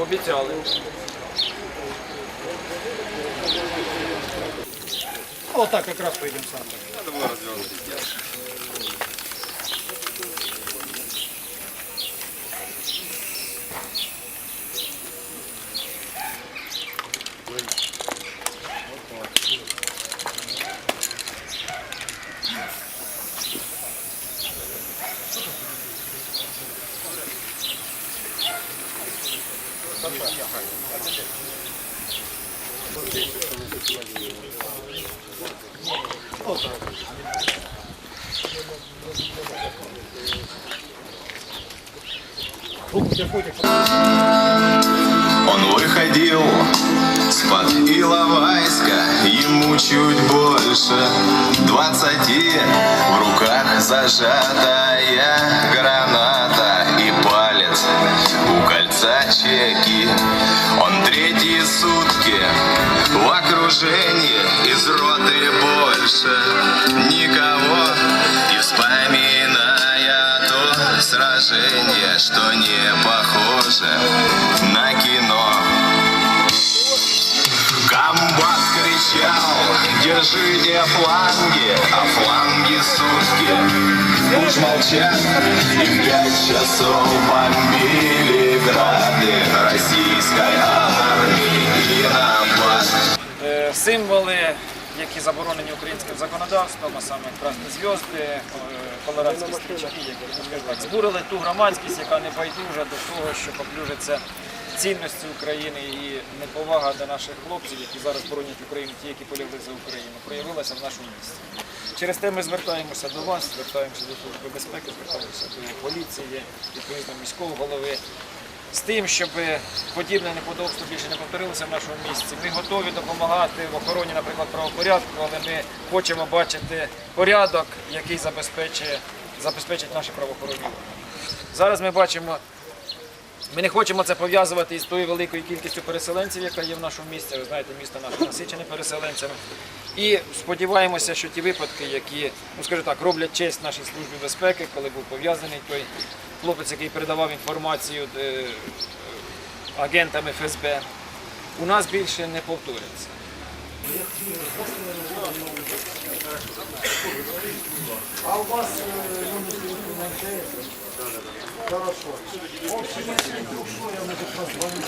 Обіцяли. Отак якраз поїдемо сам. Он выходил с-под Иловайска, ему чуть больше двадцати, в руках зажатая граната и палец у кольца чеки. В окружении из роты больше никого и вспоминая то сражение, что не похоже на кино. Комбат кричал, держите фланги, а фланги сутки уж молчат. И пять часов бомбили грады российской Символи, які заборонені українським законодавством, а саме красні зв'язки, е, колорадські стрічки, які так, збурили ту громадськість, яка не байдужа до того, що поплюжаться цінності України і неповага до наших хлопців, які зараз боронять Україну, ті, які полягли за Україну, проявилася в нашому місті. Через те ми звертаємося до вас, звертаємося до Служби безпеки, звертаємося до поліції, відповідно міського голови. З тим, щоб подібне неподобство більше не повторилося в нашому місці. Ми готові допомагати в охороні, наприклад, правопорядку, але ми хочемо бачити порядок, який забезпечить, забезпечить наші правоохоронні. Зараз ми бачимо, ми не хочемо це пов'язувати із тою великою кількістю переселенців, яка є в нашому місті. Ви знаєте, місто наше насичене переселенцями. І сподіваємося, що ті випадки, які, ну скажу так, роблять честь нашій службі безпеки, коли був пов'язаний той хлопець, який передавав інформацію е, агентам ФСБ, у нас більше не повторяться. А у вас э, Хорошо. В общем, если вдруг что, я могу позвонить.